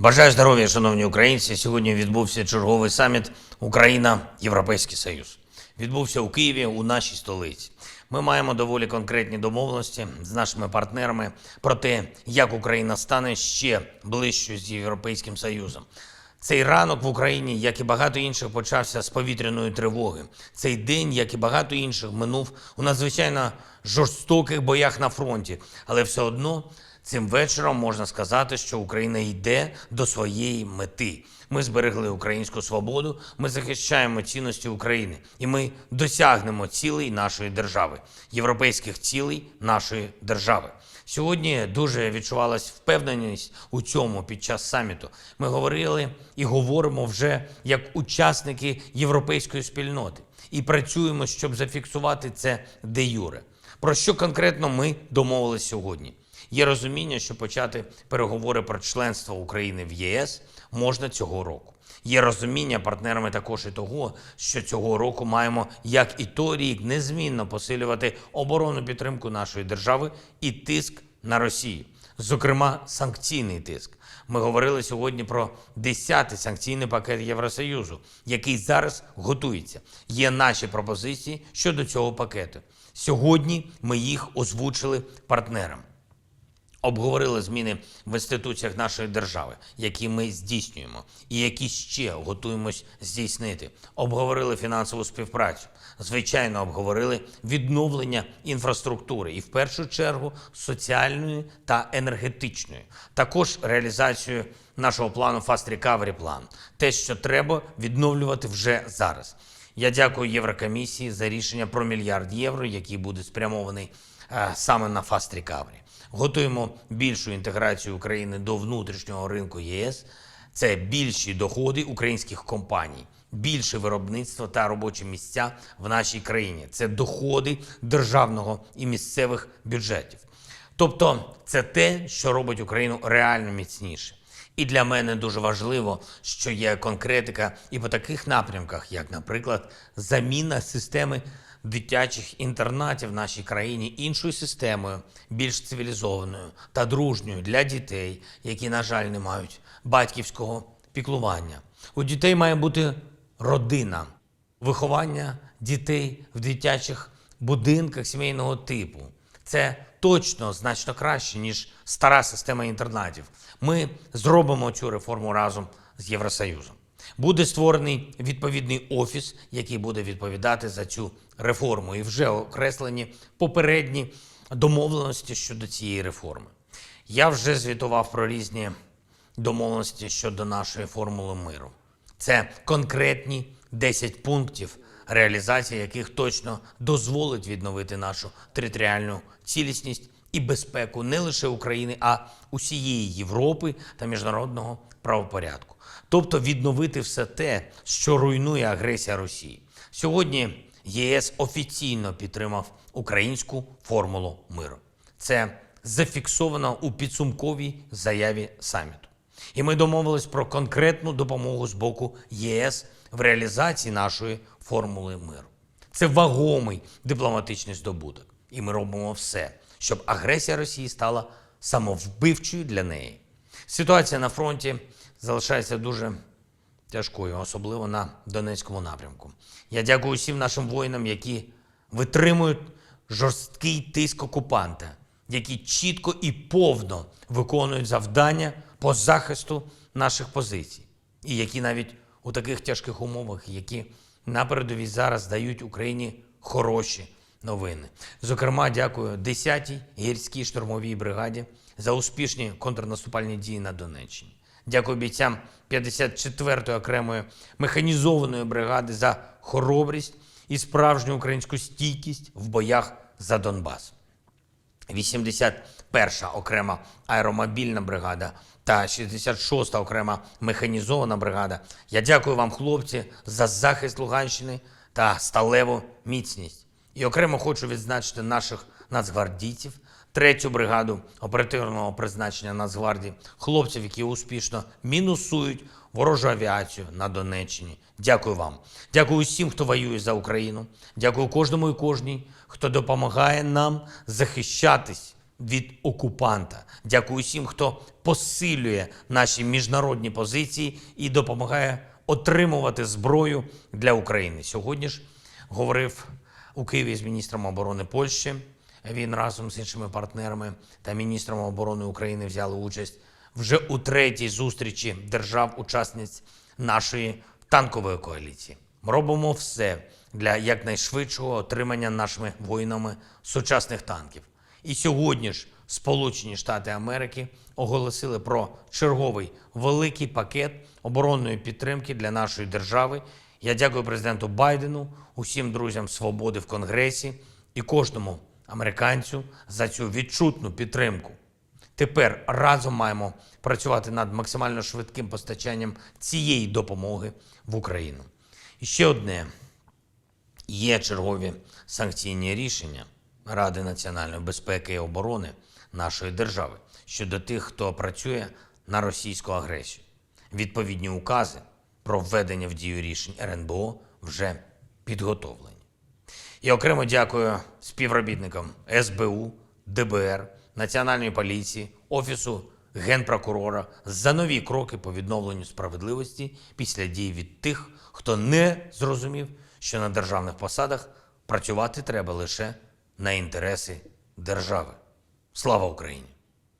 Бажаю здоров'я, шановні українці. Сьогодні відбувся черговий саміт Україна Європейський Союз. Відбувся у Києві, у нашій столиці. Ми маємо доволі конкретні домовленості з нашими партнерами про те, як Україна стане ще ближчою з Європейським Союзом. Цей ранок в Україні, як і багато інших, почався з повітряної тривоги. Цей день, як і багато інших, минув у надзвичайно жорстоких боях на фронті, але все одно Цим вечором можна сказати, що Україна йде до своєї мети. Ми зберегли українську свободу, ми захищаємо цінності України, і ми досягнемо цілей нашої держави, європейських цілей нашої держави. Сьогодні дуже відчувалась впевненість у цьому під час саміту. Ми говорили і говоримо вже як учасники європейської спільноти і працюємо, щоб зафіксувати це де юре. Про що конкретно ми домовились сьогодні? Є розуміння, що почати переговори про членство України в ЄС можна цього року. Є розуміння партнерами також і того, що цього року маємо, як і той рік, незмінно посилювати оборонну підтримку нашої держави і тиск на Росію, зокрема санкційний тиск. Ми говорили сьогодні про 10-й санкційний пакет Євросоюзу, який зараз готується. Є наші пропозиції щодо цього пакету. Сьогодні ми їх озвучили партнерам. Обговорили зміни в інституціях нашої держави, які ми здійснюємо, і які ще готуємось здійснити. Обговорили фінансову співпрацю. Звичайно, обговорили відновлення інфраструктури і, в першу чергу, соціальної та енергетичної. Також реалізацію нашого плану Fast Recovery Plan. те, що треба відновлювати вже зараз. Я дякую Єврокомісії за рішення про мільярд євро, який буде спрямований е, саме на Fast Recovery. Готуємо більшу інтеграцію України до внутрішнього ринку ЄС. Це більші доходи українських компаній, більше виробництво та робочі місця в нашій країні. Це доходи державного і місцевих бюджетів. Тобто, це те, що робить Україну реально міцніше. І для мене дуже важливо, що є конкретика і по таких напрямках, як, наприклад, заміна системи дитячих інтернатів в нашій країні іншою системою, більш цивілізованою та дружньою для дітей, які, на жаль, не мають батьківського піклування. У дітей має бути родина, виховання дітей в дитячих будинках сімейного типу. Це точно значно краще, ніж стара система інтернатів. Ми зробимо цю реформу разом з Євросоюзом. Буде створений відповідний офіс, який буде відповідати за цю реформу, і вже окреслені попередні домовленості щодо цієї реформи. Я вже звітував про різні домовленості щодо нашої формули миру. Це конкретні 10 пунктів, реалізація яких точно дозволить відновити нашу територіальну цілісність і безпеку не лише України, а усієї Європи та міжнародного правопорядку. Тобто відновити все те, що руйнує агресія Росії. Сьогодні ЄС офіційно підтримав українську формулу миру. Це зафіксовано у підсумковій заяві саміту. І ми домовились про конкретну допомогу з боку ЄС в реалізації нашої формули миру. Це вагомий дипломатичний здобуток. І ми робимо все, щоб агресія Росії стала самовбивчою для неї. Ситуація на фронті залишається дуже тяжкою, особливо на Донецькому напрямку. Я дякую всім нашим воїнам, які витримують жорсткий тиск окупанта, які чітко і повно виконують завдання по захисту наших позицій, і які навіть у таких тяжких умовах, які на передовій зараз дають Україні хороші новини. Зокрема, дякую 10-й гірській штурмовій бригаді за успішні контрнаступальні дії на Донеччині. Дякую бійцям 54-ї окремої механізованої бригади за хоробрість і справжню українську стійкість в боях за Донбас. 81-ша окрема аеромобільна бригада та 66-та окрема механізована бригада. Я дякую вам, хлопці, за захист Луганщини та сталеву міцність. І окремо хочу відзначити наших нацгвардійців, третю бригаду оперативного призначення Нацгвардії, хлопців, які успішно мінусують ворожу авіацію на Донеччині. Дякую вам. Дякую всім, хто воює за Україну. Дякую кожному і кожній, хто допомагає нам захищатись від окупанта. Дякую всім, хто посилює наші міжнародні позиції і допомагає отримувати зброю для України. Сьогодні ж говорив у Києві з міністром оборони Польщі. Він разом з іншими партнерами та міністром оборони України взяли участь вже у третій зустрічі держав-учасниць нашої танкової коаліції. Робимо все для якнайшвидшого отримання нашими воїнами сучасних танків. І сьогодні ж Сполучені Штати Америки оголосили про черговий великий пакет оборонної підтримки для нашої держави. Я дякую президенту Байдену, усім друзям свободи в Конгресі і кожному американцю за цю відчутну підтримку. Тепер разом маємо працювати над максимально швидким постачанням цієї допомоги в Україну. І ще одне є чергові санкційні рішення Ради національної безпеки і оборони нашої держави щодо тих, хто працює на російську агресію. Відповідні укази про введення в дію рішень РНБО вже підготовлені. Я окремо дякую співробітникам СБУ, ДБР, Національної поліції, Офісу Генпрокурора за нові кроки по відновленню справедливості після дій від тих, хто не зрозумів, що на державних посадах працювати треба лише на інтереси держави. Слава Україні!